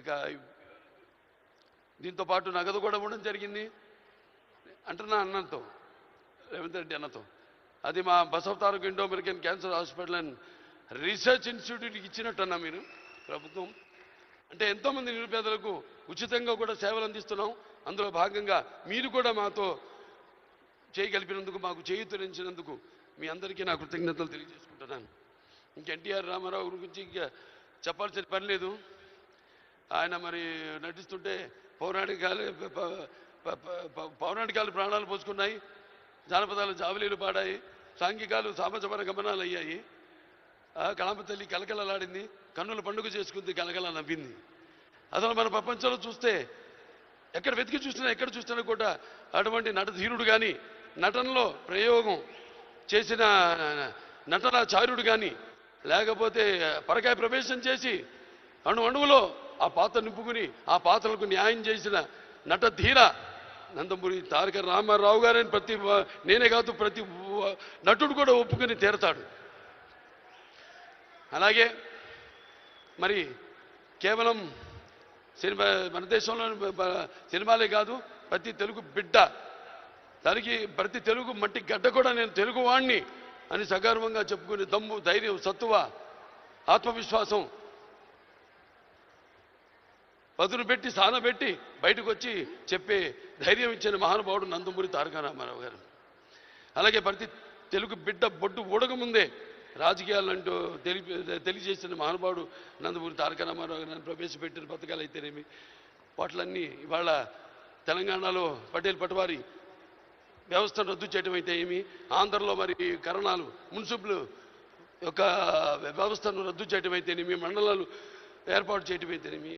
ఇక దీంతో పాటు నగదు కూడా ఉండడం జరిగింది. అంటున్నా అన్నతో రేవంత్ రెడ్డి అన్నతో. అది మా Basavataraka Indo American cancer hospital and research ఇన్స్టిట్యూట్కి ఇచ్చినట్టన్నా మీరు ప్రభుత్వం. అంటే ఎంతోమంది నిరుపేదలకు ఉచితంగా కూడా సేవలు అందిస్తున్నాం. అందులో భాగంగా మీరు కూడా మాతో చేయగలిపినందుకు మాకు చేయుతరించినందుకు మీ అందరికీ నా కృతజ్ఞతలు తెలియజేసుకుంటున్నాను. ఇంక ఎన్టీఆర్ రామారావు గురించి ఇంకా చెప్పాల్సిన పని లేదు. ఆయన మరి నటిస్తుంటే పౌరాణికాలు పౌరాణికాలు ప్రాణాలు పోసుకున్నాయి. జానపదాలు జావలీలు పాడాయి. సాంఘికాలు సామాజపర గమనాలు అయ్యాయి. ఆ తల్లి కలకలలాడింది. కన్నుల పండుగ చేసుకుంది కలకల నవ్వింది. అసలు మన ప్రపంచంలో చూస్తే ఎక్కడ వెతికి చూసినా ఎక్కడ చూసినా కూడా అటువంటి నటధీరుడు కానీ నటనలో ప్రయోగం చేసిన నటనాచార్యుడు కానీ లేకపోతే పరకాయ ప్రవేశం చేసి అణు అణువులో ఆ పాత్ర నింపుకుని ఆ పాత్రలకు న్యాయం చేసిన నటధీర నందమూరి తారక రామారావు గారని ప్రతి నేనే కాదు ప్రతి నటుడు కూడా ఒప్పుకుని తీరతాడు. అలాగే మరి కేవలం సినిమా మన దేశంలో సినిమాలే కాదు ప్రతి తెలుగు బిడ్డ తనకి ప్రతి తెలుగు మట్టి గడ్డ కూడా నేను తెలుగు వాణ్ణి అని సగర్వంగా చెప్పుకునే దమ్ము ధైర్యం సత్తువ ఆత్మవిశ్వాసం పదును పెట్టి స్థానం పెట్టి బయటకు వచ్చి చెప్పే ధైర్యం ఇచ్చిన మహానుభావుడు నందమూరి తారక రామారావు గారు. అలాగే ప్రతి తెలుగు బిడ్డ బొడ్డు ఊడకముందే రాజకీయాలంటూ తెలి తెలియజేసిన మహానుభావుడు నందమూరి తారక రామారావు ప్రవేశపెట్టిన పథకాలు అయితేనేమి వాటిలన్నీ ఇవాళ తెలంగాణలో పటేల్ పటవారి వ్యవస్థను రద్దు చేయడం అయితే ఏమి ఆంధ్రలో మరి కరణాలు మున్సిపల్ యొక్క వ్యవస్థను రద్దు చేయడం అయితేనేమి మండలాలు ఏర్పాటు చేయటం అయితేనేమి